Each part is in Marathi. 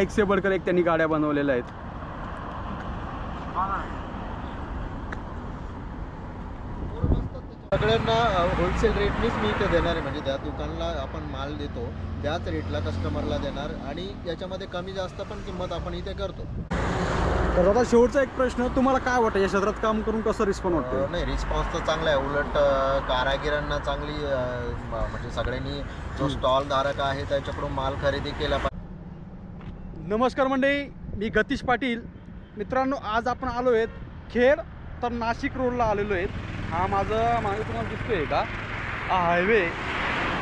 एक से बडकर एक त्यांनी गाड्या बनवलेल्या आहेत. सगळ्यांना होलसेल रेटनीच मी इथे देणार आहे. म्हणजे त्या दुकानला आपण माल देतो त्याच रेटला कस्टमरला देणार आणि याच्यामध्ये कमी जास्त पण किंमत आपण इथे करतो. तर आता शेवटचा एक प्रश्न तुम्हाला काय वाटतं? या क्षेत्रात काम करून कसं रिस्पॉन्स वाटतं नाही रिस्पॉन्स तर चांगला आहे. उलट कारागिरांना चांगली म्हणजे सगळ्यांनी जो स्टॉल धारक आहे त्याच्याकडून माल खरेदी केला नमस्कार मंडळी मी गतीश पाटील. मित्रांनो आज आपण आलो आहेत खेड तर नाशिक रोडला आलेलो आहेत. हा माझं मागे तुम्हाला दिसतो आहे का? हा हायवे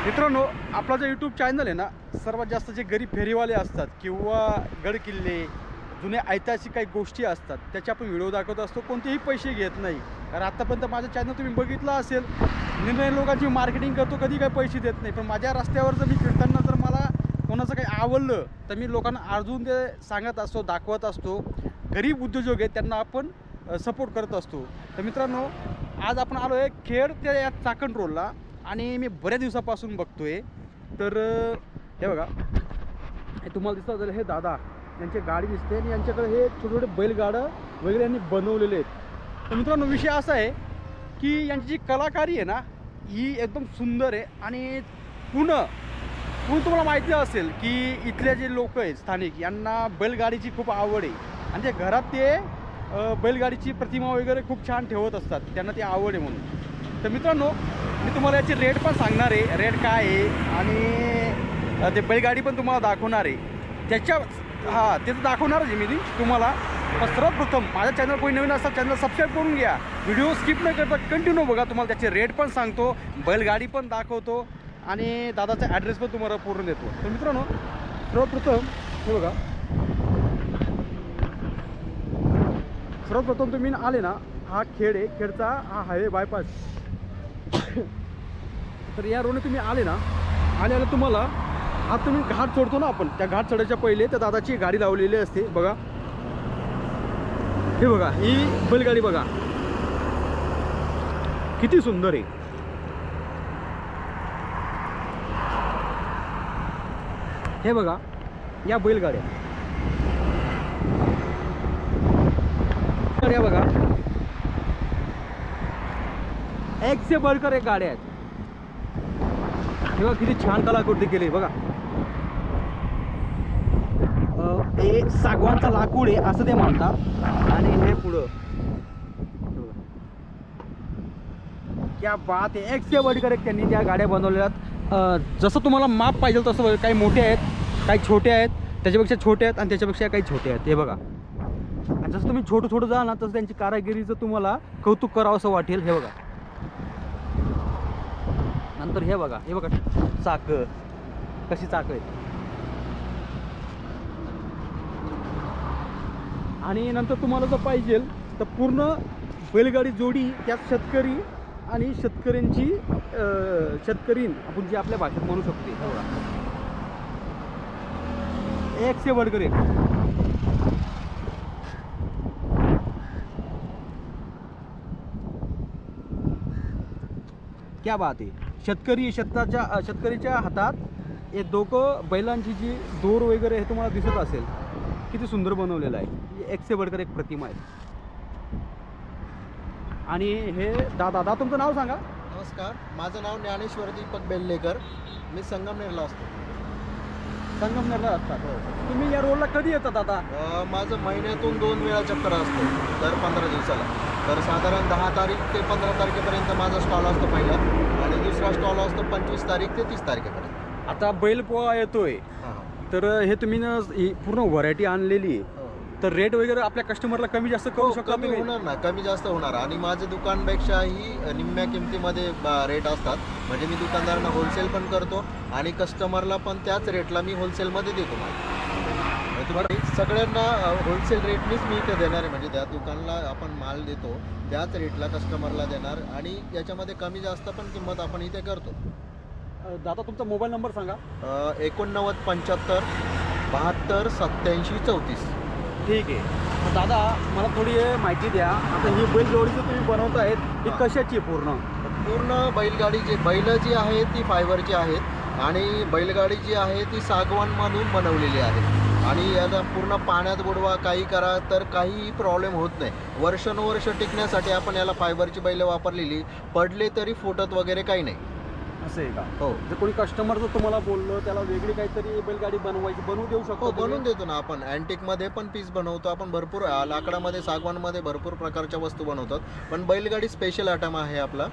मित्रांनो आपला जो यूट्यूब चॅनल आहे ना सर्वात जास्त जे गरीब फेरीवाले असतात किंवा गडकिल्ले जुन्या ऐतिहासिक काही गोष्टी असतात त्याचे आपण व्हिडिओ दाखवत असतो. कोणतेही पैसे घेत नाही. कारण आत्तापर्यंत माझं चॅनल तुम्ही बघितलं असेल निर्णय लोकांची मार्केटिंग करतो कधी काही पैसे देत नाही. पण माझ्या रस्त्यावर जर मी फिरताना जर कोणाचं काही आवडलं तर मी लोकांना अर्जून ते सांगत असतो दाखवत असतो. गरीब उद्योजक आहेत त्यांना आपण सपोर्ट करत असतो. तर मित्रांनो आज आपण आलो आहे खेड ते या चाकण रोडला आणि मी बऱ्याच दिवसापासून बघतो आहे तर हे बघा. हे तुम्हाला दिसत असेल हे दादा. यांची गाडी दिसते आणि यांच्याकडे हे छोटे छोटे बैलगाडं वगैरे यांनी बनवलेले आहेत. तर मित्रांनो विषय असा आहे की यांची जी कलाकारी आहे ना ही एकदम सुंदर आहे आणि पूर्ण म्हणून तुम्हाला माहिती असेल की इथले जे लोक आहेत स्थानिक यांना बैलगाडीची खूप आवड आहे. आणि ते घरात ते बैलगाडीची प्रतिमा वगैरे खूप छान ठेवत असतात. त्यांना ती आवड आहे म्हणून. तर मित्रांनो मी तुम्हाला याची रेट पण सांगणार आहे. रेट काय आहे आणि ते बैलगाडी पण तुम्हाला दाखवणार आहे. त्याच्या हां ते तर दाखवणारच आहे मी तुम्हाला. पण सर्वप्रथम माझ्या चॅनल कोणी नवीन असतात चॅनल सबस्क्राईब करून घ्या. व्हिडिओ स्किप न करता कंटिन्यू बघा. तुम्हाला त्याचे रेट पण सांगतो बैलगाडी पण दाखवतो. आणि दादाचा ॲड्रेस पण तुम्हाला पूर्ण देतो. तर मित्रांनो सर्वप्रथम हे बघा. सर्वप्रथम तुम्ही आले ना हा खेड आहे खेडचा हा हायवे बायपास तर या रोडने तुम्ही आले ना आले आले तुम्हाला हा तुम्ही घाट चढतो ना आपण. त्या घाट चढायच्या पहिले त्या दादाची गाडी लावलेली असते बघा. हे बघा ही बैलगाडी बघा. किती सुंदर आहे. हे बघा या बैलगाड्या. गाड्या बघा. एक से बढ़कर एक गाड्या आहेत. हे बघा किती छान कलाकृती केली बघा. हे सागवानचा लाकूड आहे असं ते म्हणतात आणि हे पुढं. क्या बात आहे एक से एक त्यांनी त्या गाड्या बनवलेल्या आहेत. जसं तुम्हाला माप पाहिजे तसं काही मोठे आहेत. काही छोटे आहेत त्याच्यापेक्षा छोटे आहेत आणि त्याच्यापेक्षा काही छोटे आहेत. हे बघा. आणि जसं तुम्ही छोटं छोटं जा ना तसं त्यांची कारागिरीचं तुम्हाला कौतुक करावं असं वाटेल हे बघा. नंतर हे बघा हे बघा. चाक. कशी चाक आहेत. आणि नंतर तुम्हाला जर पाहिजे तर पूर्ण बैलगाडी जोडी त्यात शेतकरी आणि शेतकऱ्यांची शेतकरीन आपण जी आपल्या भाषेत म्हणू शकते. हे बघा एक से बढ़कर एक क्या बात आहे. शेतकरी शेताच्या शेतकरीच्या हातात हे दोघं बैलांची जी दोर वगैरे हे तुम्हाला दिसत असेल किती सुंदर बनवलेलं आहे. म्हणजे एक से बढ़कर एक प्रतिमा आहे. आणि हे दादा दादा तुमचं नाव सांगा. नमस्कार माझं नाव ज्ञानेश्वर दीपक बेल्लेकर. मी संगमनेरला असतो. संगमनेरला असतात. तुम्ही या रोडला कधी येतात दादा अं, माझं महिन्यातून दोन वेळा चक्कर असतो दर पंधरा दिवसाला. तर साधारण दहा तारीख ते पंधरा तारखेपर्यंत माझा स्टॉल असतो पहिला आणि दुसरा स्टॉल असतो पंचवीस तारीख ते तीस तारखेपर्यंत. आता बैल पोहा येतोय. हां. तर हे तुम्ही ना ही पूर्ण व्हरायटी आणलेली आहे. तर रेट वगैरे आपल्या कस्टमरला कमी जास्त करू हो, शकता कमी होणार ना कमी जास्त होणार. आणि माझ्या दुकानपेक्षाही निम्म्या किमतीमध्ये रेट असतात. म्हणजे मी दुकानदारांना होलसेल पण करतो आणि कस्टमरला पण त्याच रेटला मी होलसेलमध्ये देतो म्हणजे तुम्हाला सगळ्यांना होलसेल रेटनीच मी इथे देणार आहे. म्हणजे त्या दुकानला आपण माल देतो त्याच रेटला कस्टमरला देणार आणि याच्यामध्ये कमी जास्त पण किंमत आपण इथे करतो. दादा तुमचा मोबाईल नंबर सांगा. एकोणनव्वद पंच्याहत्तर बहात्तर सत्याऐंशी चौतीस. ठीक आहे. दादा मला थोडी माहिती द्या. आता ही बैल जोडीचं तुम्ही बनवत आहेत ही. कशाची आहे पूर्ण? पूर्ण बैलगाडी जे बैल जी आहेत ती फायबरची आहेत आणि बैलगाडी जी आहे ती सागवानमधून बनवलेली आहे. आणि याला पूर्ण पाण्यात बुडवा काही करा तर काहीही प्रॉब्लेम होत नाही. वर्षानुवर्ष टिकण्यासाठी आपण याला फायबरची बैल वापरलेली. पडले तरी फुटत वगैरे काही नाही. असं आहे का? हो. जर कोणी कस्टमर जर तुम्हाला बोललो त्याला वेगळी काहीतरी बैलगाडी बनवायची बनवू देऊ शकतो हो तुम्ही? बनवून देतो ना आपण. अँटिकमध्ये पण पीस बनवतो आपण भरपूर अ, लाकडामध्ये सागवानमध्ये भरपूर प्रकारच्या वस्तू बनवतात. पण बैलगाडी स्पेशल आयटम आहे आपला.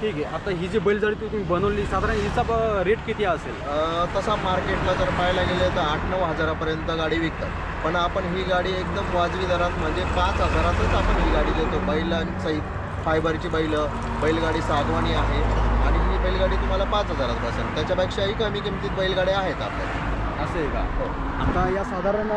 ठीक आहे. आता ही जी बैलगाडी तुम्ही बनवली साधारण हिचा रेट किती असेल? अ, तसा मार्केटला जर पाहायला गेले तर आठ नऊ हजारापर्यंत गाडी विकतात. पण आपण ही गाडी एकदम वाजवी दरात म्हणजे पाच हजारातच आपण ही गाडी देतो. बैलांसहित फायबरची बैल बैलगाडी सागवानी आहे. आणि ही बैलगाडी तुम्हाला पाच हजारात बसेल. त्याच्यापेक्षाही कमी किमतीत बैलगाड्या आहेत आपल्याकडे असं आहे का? हो. आता या साधारण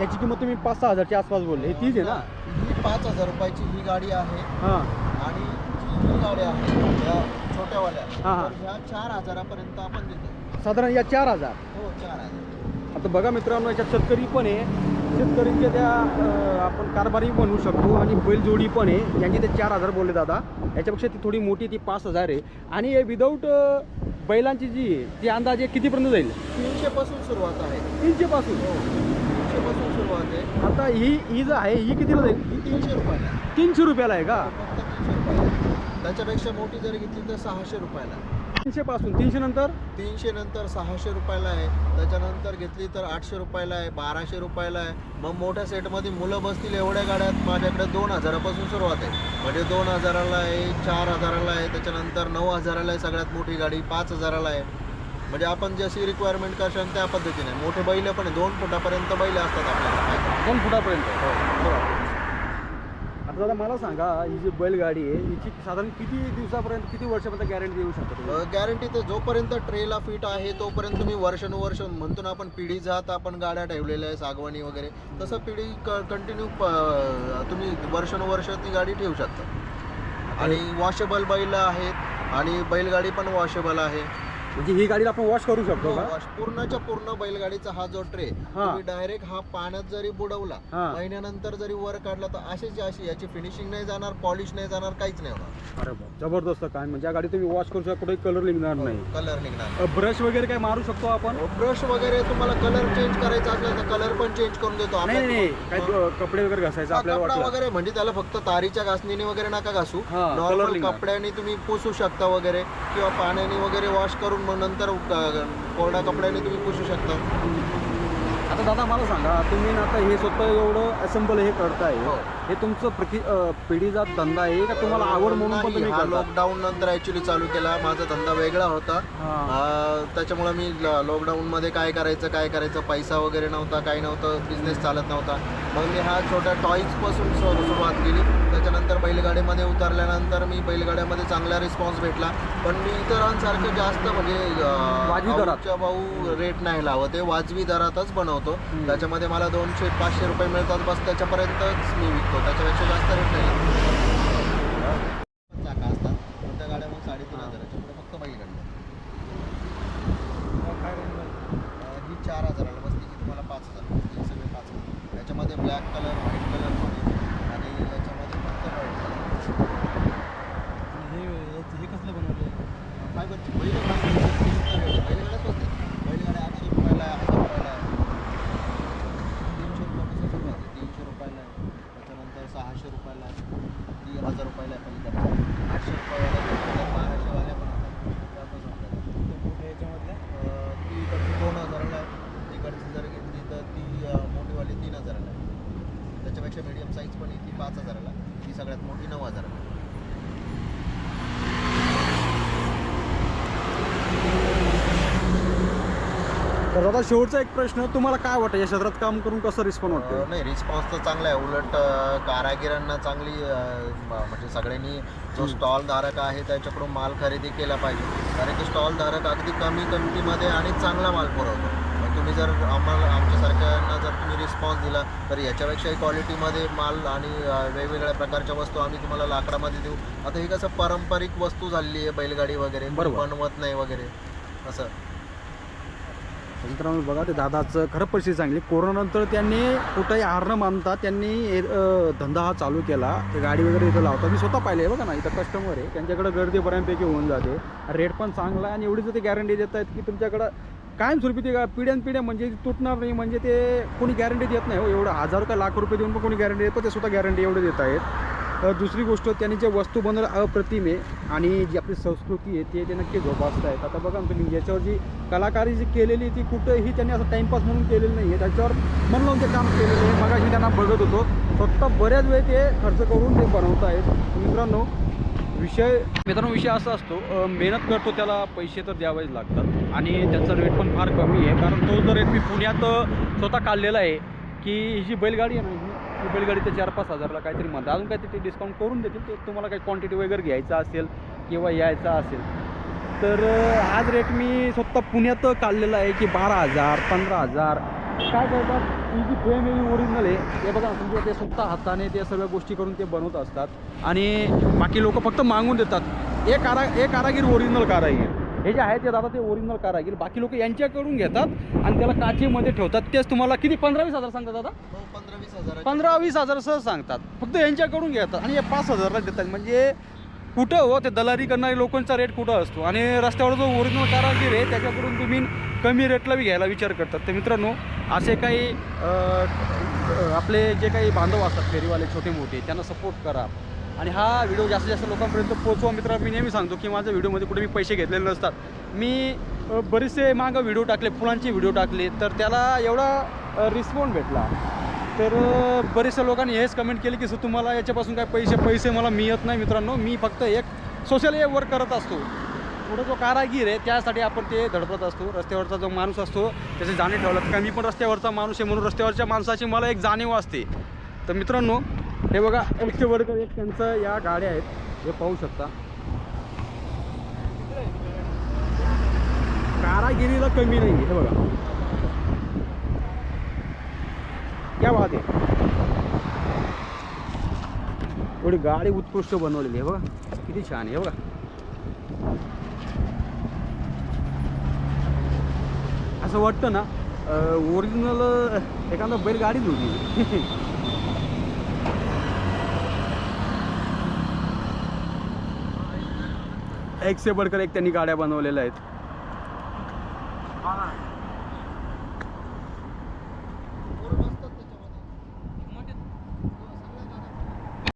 याची किंमत तुम्ही पाच सहा हजारच्या आसपास बोलले. तीच आहे ना? ही पाच हजार रुपयाची ही गाडी आहे. हां. आणि जी ही गाड्या आहेत या छोट्यावाल्या हा, हा. ह्या चार हजारापर्यंत आपण देतो. साधारण या चार हजार. हो चार हजार. आता बघा मित्रांनो याच्यात शेतकरी पण आहे. शेतकरींच्या त्या आपण कारभारी बनवू शकतो आणि बैलजोडी पण आहे. यांची ते चार हजार बोलले दादा. याच्यापेक्षा ती थोडी मोठी ती पाच हजार आहे. आणि हे विदाऊट बैलांची जी आहे ती अंदाजे कितीपर्यंत जाईल? तीनशे पासून सुरुवात आहे. तीनशे पासून हो तीनशे पासून सुरुवात आहे. आता ही ही जी आहे ही कितीला जाईल? ही तीनशे रुपयाला. तीनशे रुपयाला आहे का? त्याच्यापेक्षा मोठी जर घेतली तर सहाशे रुपयाला. तीनशे पासून तीनशे नंतर? तीनशे नंतर सहाशे रुपयाला आहे. त्याच्यानंतर घेतली तर आठशे रुपयाला आहे बाराशे रुपयाला आहे. मग मोठ्या सेटमध्ये मुलं बसतील एवढ्या गाड्यात. माझ्याकडे दोन हजारापासून सुरुवात आहे. म्हणजे दोन हजाराला आहे चार हजाराला आहे त्याच्यानंतर नऊ हजाराला आहे सगळ्यात मोठी गाडी पाच हजाराला आहे. म्हणजे आपण जशी रिक्वायरमेंट करशाल त्या पद्धतीने. मोठे बैल पण आहे दोन फुटापर्यंत बैल असतात आपल्याला. दोन फुटापर्यंत? हो. आता दादा मला सांगा ही जी बैलगाडी आहे हिची साधारण किती दिवसापर्यंत किती वर्षापर्यंत गॅरंटी देऊ शकता तुम्ही गॅरंटी तर जोपर्यंत ट्रेला फिट आहे तोपर्यंत तुम्ही वर्षानुवर्ष म्हणतो ना आपण पिढी जात आपण गाड्या ठेवलेल्या आहे सागवानी वगैरे तसं पिढी कंटिन्यू तुम्ही वर्षानुवर्ष ती गाडी ठेवू शकता. आणि वॉशेबल बैल आहेत आणि बैलगाडी पण वॉशेबल आहे. म्हणजे ही गाडीला आपण वॉश करू शकतो का? wash- पूर्णच्या पूर्ण बैलगाडीचा हा जो ट्रे हा. तुम्ही डायरेक्ट हा पाण्यात जरी बुडवला हा. महिन्यानंतर जरी वर काढला तर अशीच अशी याची फिनिशिंग नाही जाणार पॉलिश नाही जाणार काहीच नाही होणार. अरे जबरदस्त काय? म्हणजे या गाडी तुम्ही वॉश करू शकता कुठे कलर निघणार नाही. कलर निघणार ब्रश वगैरे काय मारू शकतो आपण? ब्रश वगैरे तुम्हाला कलर चेंज करायचा असला तर कलर पण चेंज करून देतो नाही नाही, नाही. काय आपल्याकडे- क- कपडे वगैरे घासायचं हा, आपल्याला कपडा वाटलं. वगैरे म्हणजे त्याला फक्त तारीच्या घासणीने वगैरे नका घासू. हा, नॉर्मल. कपड्याने तुम्ही पुसू शकता वगैरे किंवा पाण्याने वगैरे वॉश करून मग नंतर कोरड्या कपड्याने तुम्ही पुसू शकता. आता दादा मला सांगा तुम्ही ना आता हे स्वतः एवढं असेंबल हे करताय हो. हे तुमचं प्रति अं, पिढीचा धंदा आहे का तुम्हाला आवड म्हणून पण नाही, तुम्ही हा करता? लॉकडाऊन नंतर ऍक्च्युली चालू केला. माझा धंदा वेगळा होता. हा. त्याच्यामुळे मी लॉकडाऊन मध्ये काय करायचं काय करायचं पैसा वगैरे नव्हता काही नव्हतं बिझनेस चालत नव्हता. मग मी हा छोट्या टॉईजपासून सुरु- सुरुवात केली. त्याच्यानंतर बैलगाडीमध्ये उतरल्यानंतर मी बैलगाड्यामध्ये चांगला रिस्पॉन्स भेटला. पण मी इतरांसारखं जास्त म्हणजे भाऊ रेट नाही लावत आहे. वाजवी दरातच बनवतो. त्याच्यामध्ये मला दोनशे पाचशे रुपये मिळतात. बस त्याच्यापर्यंतच मी विकतो. त्याच्यापेक्षा जास्त रेट नाही लावत. चाका असतात पण त्या गाड्या मग साडेतीन हजाराच्या पुढे फक्त बैलगाडी अं, ही चार हजाराला बसते की तुम्हाला पाच हजार बसते. हे सगळे पाच हजार याच्यामध्ये ब्लॅक कलर व्हाईट कलर पण आहे आणि याच्यामध्ये फक्त व्हाईट कलर हे कसलं बनवलं फायबरची बैल बैलगाड्या स्वस्त आहेत. बैलगाड्या आठशे रुपयाला आहे हजार रुपयाला आहे. तीनशे रुपयापासून आहे. तीनशे रुपयाला आहे. त्याच्यानंतर सहाशे रुपयाला आहे. ती हजार रुपयाला आहे पलीकडे. आठशे रुपयाला. बाराशेवाल्या पण असतात. अं, ती इकडची दोन हजाराला आहे. तिकडची जर घेतली तर ती मोठीवाली तीन हजाराला आहे. त्याच्यापेक्षा मीडियम साईज पण आहे ती पाच हजाराला. ती सगळ्यात मोठी नऊ हजाराला तर दादा शेवटचा एक प्रश्न तुम्हाला काय वाटतं? या क्षेत्रात काम करून कसं रिस्पॉन्स वाटतं नाही रिस्पॉन्स तर चांगला आहे. उलट अं, कारागिरांना चांगली अं, म- म्हणजे सगळ्यांनी जो. स्टॉल धारक आहे त्याच्याकडून माल खरेदी केला पाहिजे. कारण की स्टॉल धारक अगदी कमी किमतीमध्ये आणि चांगला माल पुरवतो. मग तुम्ही जर आम्हाला आमच्यासारख्यांना जर तुम्ही रिस्पॉन्स दिला तर याच्यापेक्षाही क्वालिटीमध्ये माल आणि अं, वेगवेगळ्या प्रकारच्या वस्तू आम्ही तुम्हाला लाकडामध्ये देऊ. आता ही कसं पारंपरिक वस्तू झालेली आहे बैलगाडी वगैरे बरोबर. बनवत नाही वगैरे. असं. मित्रांनो बघा ते दादाचं खरं परिस्थिती चांगली. कोरोनानंतर त्यांनी कुठंही हार न मानता त्यांनी धंदा हा चालू केला. ते गाडी वगैरे इथं लावतात. मी स्वतः पाहिले बघा ना इथं कस्टमर आहे. त्यांच्याकडे गर्दी बऱ्यापैकी होऊन जाते. रेट पण चांगला आहे आणि एवढीच ते गॅरंटी देत आहेत की तुमच्याकडं कायमस्वरूपी ते पिढ्यान पिढ्या म्हणजे ती तुटणार नाही म्हणजे ते कोणी गॅरंटी देत नाही. हो एवढं हजार का लाख रुपये देऊन पण कोणी गॅरंटी देतो ते सुद्धा गॅरंटी एवढे देत आहेत. दुसरी गोष्ट त्यांनी जे वस्तू बनवलं अप्रतिम आहे आणि जी आपली संस्कृती आहे ते ते नक्की जोपासत आहेत आता बघा ना तुम्ही याच्यावर जी कलाकारी जी केलेली ती कुठंही त्यांनी असं टाईमपास म्हणून केलेलं नाही आहे. त्याच्यावर मन लावून ते काम केलेलं आहे. मगाशी त्यांना बघत होतो. स्वतः बऱ्याच वेळ ते खर्च करून ते बनवत आहेत मित्रांनो विषय मित्रांनो विषय असा असतो मेहनत करतो त्याला पैसे तर द्यावेच लागतात आणि त्यांचा रेट पण फार कमी आहे. कारण तो जो रेट मी पुण्यात स्वतः काढलेला आहे की ही जी बैलगाडी आहे ना ती बैलगाडी तर चार पाच हजारला काहीतरी म्हणतात. अजून काहीतरी ते डिस्काउंट करून देतील. ते तुम्हाला काही क्वांटिटी वगैरे घ्यायचा असेल किंवा यायचा असेल. तर आज हाच रेट मी स्वतः पुण्यात काढलेला आहे की बारा हजार पंधरा हजार. काय करतात? ती जी फ्रेम आहे ओरिजिनल आहे. ते बघा तुमच्या ते स्वतः हाताने ते सगळ्या गोष्टी करून ते बनवत असतात. आणि बाकी लोक फक्त मागून देतात. एक कारा एक कारागीर ओरिजिनल कारागीर हे जे आहे ते दादा ते ओरिजिनल कारागीर बाकी लोक यांच्याकडून घेतात आणि त्याला काचेमध्ये ठेवतात. तेच तुम्हाला किती? पंधरा वीस हजार सांगतात दादा? हो पंधरा वीस हजार पंधरा वीस हजार सहज सांगतात. फक्त यांच्याकडून घेतात आणि हे पाच हजारला देतात. म्हणजे कुठं हो ते दलाली करणारे लोकांचा रेट कुठं असतो? आणि रस्त्यावर जो ओरिजिनल कारागीर आहे त्याच्याकडून तुम्ही कमी रेटला बी घ्यायला विचार करतात. तर मित्रांनो असे काही आपले जे काही बांधव असतात फेरीवाले छोटे मोठे त्यांना सपोर्ट करा. आणि हा व्हिडिओ जास्तीत जास्त लोकांपर्यंत पोहोचवा मित्र. मी नेहमी सांगतो की माझ्या व्हिडिओमध्ये कुठे मी पैसे घेतलेले नसतात. मी बरेचसे मागं व्हिडिओ टाकले फुलांचे व्हिडिओ टाकले तर त्याला एवढा रिस्पॉन्ड भेटला. तर बरेचशा लोकांनी हेच कमेंट केले की सर तुम्हाला याच्यापासून काय पैसे पैसे मला मिळत नाही मित्रांनो. मी फक्त एक सोशल वर्क करत असतो. पुढे जो कारागीर आहे त्यासाठी आपण ते धडपत असतो. रस्त्यावरचा जो माणूस असतो त्याचे जाणीव ठेवलं कारण मी पण रस्त्यावरचा माणूस आहे म्हणून रस्त्यावरच्या माणसाची मला एक जाणीव असते. तर मित्रांनो हे बघा एकशे वर्ग एक त्यांचं या गाड्या आहेत हे पाहू शकता. कारागिरीला कमी नाही हे बघा. क्या बात आहे एवढी गाडी उत्कृष्ट बनवलेली आहे बघा. किती छान आहे बघा. असं वाटतं ना ओरिजिनल एखादा बैलगाडीच होती एक से बडकर एक त्यांनी गाड्या बनवलेल्या आहेत.